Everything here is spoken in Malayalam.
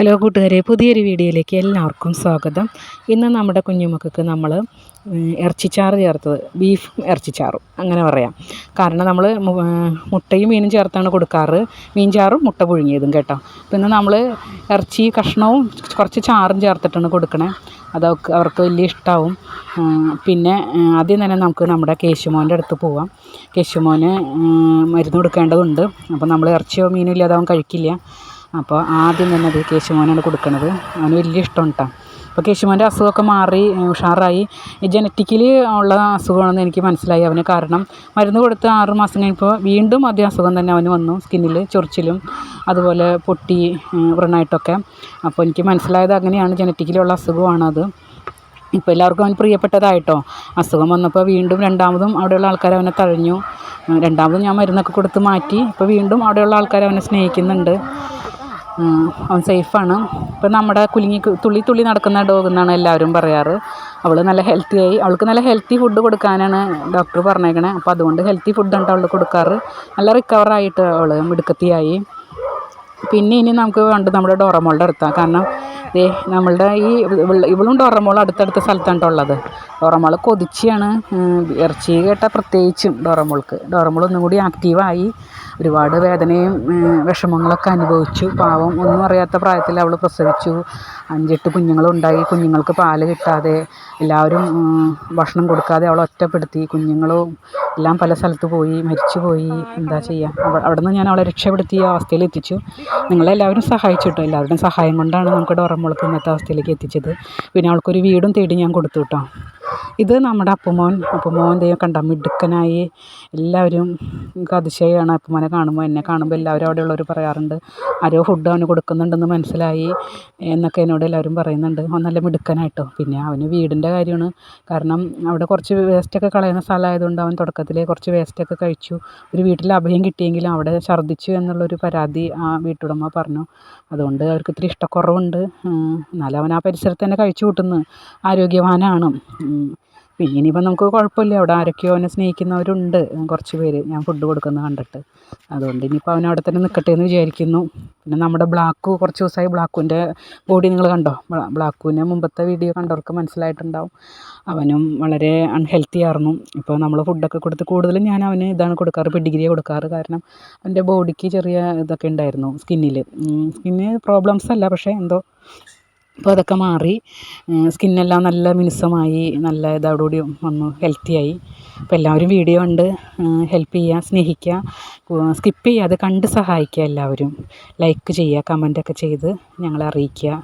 ഹലോ കൂട്ടുകാരെ പുതിയൊരു വീഡിയോയിലേക്ക് എല്ലാവർക്കും സ്വാഗതം. ഇന്ന് നമ്മുടെ കുഞ്ഞുമക്കൾക്ക് നമ്മൾ ഇറച്ചിച്ചാറ് ചേർത്തത് ബീഫും ഇറച്ചിച്ചാറും അങ്ങനെ പറയാം. കാരണം നമ്മൾ മുട്ടയും മീനും ചേർത്താണ് കൊടുക്കാറ്. മീൻ ചാറും മുട്ട പുഴുങ്ങിയതും കേട്ടോ. പിന്നെ നമ്മൾ ഇറച്ചി കഷ്ണവും കുറച്ച് ചാറും ചേർത്തിട്ടാണ് കൊടുക്കണേ. അതൊക്കെ അവർക്ക് വലിയ ഇഷ്ടമാവും പിന്നെ ആദ്യം തന്നെ നമുക്ക് നമ്മുടെ കേശുമോന്റെ അടുത്ത് പോവാം. കേശുമോന് മരുന്ന് കൊടുക്കേണ്ടതുണ്ട്. അപ്പോൾ നമ്മൾ ഇറച്ചിയോ മീനോ ഇല്ലാതെ അവൻ കഴിക്കില്ല. അപ്പോൾ ആദ്യം തന്നെ അത് കേശുമോനാണ് കൊടുക്കുന്നത് അവന് വലിയ ഇഷ്ടം കേട്ടോ അപ്പോൾ കേശുമോന്റെ അസുഖമൊക്കെ മാറി ഉഷാറായി. ജനറ്റിക്കലി ഉള്ള അസുഖമാണെന്ന് എനിക്ക് മനസ്സിലായി. അവന് കാരണം മരുന്ന് കൊടുത്ത് ആറ് മാസം കഴിഞ്ഞപ്പോൾ വീണ്ടും അതേ അസുഖം തന്നെ അവന് വന്നു. സ്കിന്നിൽ ചൊറിച്ചിലും അതുപോലെ പൊട്ടി വ്രണമായിട്ടൊക്കെ അപ്പോൾ എനിക്ക് മനസ്സിലായത് അങ്ങനെയാണ്. ജനറ്റിക്കലുള്ള അസുഖമാണത് ഇപ്പോൾ എല്ലാവർക്കും അവൻ പ്രിയപ്പെട്ടതായിട്ടോ. അസുഖം വന്നപ്പോൾ വീണ്ടും രണ്ടാമതും അവിടെയുള്ള ആൾക്കാർ അവനെ തഴഞ്ഞു. രണ്ടാമതും ഞാൻ മരുന്നൊക്കെ കൊടുത്ത് മാറ്റി. ഇപ്പോൾ വീണ്ടും അവിടെയുള്ള ആൾക്കാർ അവനെ സ്നേഹിക്കുന്നുണ്ട്. അവൻ സേഫാണ്. ഇപ്പം നമ്മുടെ കുലുങ്ങി തുള്ളി തുള്ളി നടക്കുന്ന ഡോഗ് എന്നാണ് എല്ലാവരും പറയാറ്. അവൾ നല്ല ഹെൽത്തി ആയി അവൾക്ക് നല്ല ഹെൽത്തി ഫുഡ് കൊടുക്കാനാണ് ഡോക്ടർ പറഞ്ഞേക്കണേ. അപ്പോൾ അതുകൊണ്ട് ഹെൽത്തി ഫുഡാണ് അവൾ കൊടുക്കാറ്. നല്ല റിക്കവറായിട്ട് അവൾ മിടുക്കത്തിയായി. പിന്നെ ഇനി നമുക്ക് വേണ്ടത് നമ്മുടെ ഡോറമോളുടെ അടുത്താണ് കാരണം നമ്മളുടെ ഈ ഇവളും ഡോറമോൾ അടുത്തടുത്ത സ്ഥലത്താണ് ഉള്ളത്. ഡോറമോൾ കൊതിച്ചാണ്. ഇറച്ചി കേട്ട പ്രത്യേകിച്ചും ഡോറമോൾക്ക്. ഡോറമോൾ ഒന്നും കൂടി ആക്റ്റീവായി. ഒരുപാട് വേദനയും വിഷമങ്ങളൊക്കെ അനുഭവിച്ചു. പാവം ഒന്നും അറിയാത്ത പ്രായത്തിൽ അവൾ പ്രസവിച്ചു. അഞ്ചെട്ട് കുഞ്ഞുങ്ങളുണ്ടായി. കുഞ്ഞുങ്ങൾക്ക് പാൽ കിട്ടാതെ എല്ലാവരും ഭക്ഷണം കൊടുക്കാതെ അവളെ ഒറ്റപ്പെടുത്തി. കുഞ്ഞുങ്ങളും എല്ലാം പല സ്ഥലത്ത് പോയി മരിച്ചു പോയി. എന്താ ചെയ്യുക അവിടെ നിന്ന് ഞാൻ അവളെ രക്ഷപ്പെടുത്തിയ അവസ്ഥയിൽ എത്തിച്ചു. നിങ്ങളെല്ലാവരും സഹായിച്ചു കേട്ടോ എല്ലാവരുടെയും സഹായം കൊണ്ടാണ് നമുക്ക് ഡോറമോൾക്ക് ഇന്നത്തെ അവസ്ഥയിലേക്ക് എത്തിച്ചത്. പിന്നെ അവൾക്കൊരു വീടും തേടി ഞാൻ കൊടുത്തു കേട്ടോ ഇത് നമ്മുടെ അപ്പുമോൻ. അപ്പുമോൻ കണ്ട മിടുക്കനായി. എല്ലാവരും അതിശയമാണ് അപ്പുമോനെ കാണുമ്പോൾ എന്നെ കാണുമ്പോൾ എല്ലാവരും അവിടെ അവിടെയുള്ളവർ പറയാറുണ്ട് ആരോ ഫുഡ് അവന് കൊടുക്കുന്നുണ്ടെന്ന് മനസ്സിലായി എന്നൊക്കെ എന്നോട് എല്ലാവരും പറയുന്നുണ്ട്. അവൻ നല്ല മിടുക്കനായിട്ടോ. പിന്നെ അവന് വീടിന്റെ കാര്യമാണ്. കാരണം അവിടെ കുറച്ച് വേസ്റ്റൊക്കെ കളയുന്ന സ്ഥലമായതുകൊണ്ട് അവൻ തുടക്കത്തിലേ കുറച്ച് വേസ്റ്റൊക്കെ കഴിച്ചു. ഒരു വീട്ടിൽ അഭയം കിട്ടിയെങ്കിലും അവിടെ ഛർദ്ദിച്ചു എന്നുള്ളൊരു പരാതി ആ വീട്ടുടമ പറഞ്ഞു. അതുകൊണ്ട് അവർക്ക് ഇത്തിരി ഇഷ്ടക്കുറവുണ്ട്. എന്നാലും അവൻ ആ പരിസരത്ത് തന്നെ കഴിച്ചു കൂട്ടുന്നു. ആരോഗ്യവാനാണ്. പിന്നെ ഇനിയിപ്പോൾ നമുക്ക് കുഴപ്പമില്ല. അവിടെ ആരൊക്കെയോ അവനെ സ്നേഹിക്കുന്നവരുണ്ട്. കുറച്ച് പേര് ഞാൻ ഫുഡ് കൊടുക്കുന്നത് കണ്ടിട്ട്. അതുകൊണ്ട് ഇനിയിപ്പോൾ അവൻ അവിടെ തന്നെ നിൽക്കട്ടെ എന്ന് വിചാരിക്കുന്നു. പിന്നെ നമ്മുടെ ബ്ലാക്കു കുറച്ച് ദിവസമായി ബ്ലാക്കുവിന്റെ ബോഡി നിങ്ങൾ കണ്ടോ? ബ്ലാക്കുവിനെ മുമ്പത്തെ വീഡിയോ കണ്ടവർക്ക് മനസ്സിലായിട്ടുണ്ടാവും. അവനും വളരെ അൺഹെൽത്തി ആയിരുന്നു. ഇപ്പോൾ നമ്മൾ ഫുഡൊക്കെ കൊടുത്ത് കൂടുതലും ഞാൻ അവന് ഇതാണ് കൊടുക്കാറ് പെഡിഗ്രിയെ കൊടുക്കാറ്. കാരണം അവന്റെ ബോഡിക്ക് ചെറിയ ഇതൊക്കെ ഉണ്ടായിരുന്നു സ്കിന്നിൽ സ്കിന്നിന് പ്രോബ്ലംസ് അല്ല. പക്ഷേ എന്തോ ഇപ്പോൾ അതൊക്കെ മാറി സ്കിന്നെല്ലാം നല്ല മിനുസമായി നല്ല ഇതോടുകൂടി വന്നു ഹെൽത്തിയായി അപ്പോൾ എല്ലാവരും വീഡിയോ കണ്ട് ഹെൽപ്പ് ചെയ്യുക സ്നേഹിക്കുക സ്കിപ്പ് ചെയ്യാതെ കണ്ട് സഹായിക്കുക എല്ലാവരും. ലൈക്ക് ചെയ്യുക കമന്റൊക്കെ ചെയ്ത് ഞങ്ങളെ അറിയിക്കുക.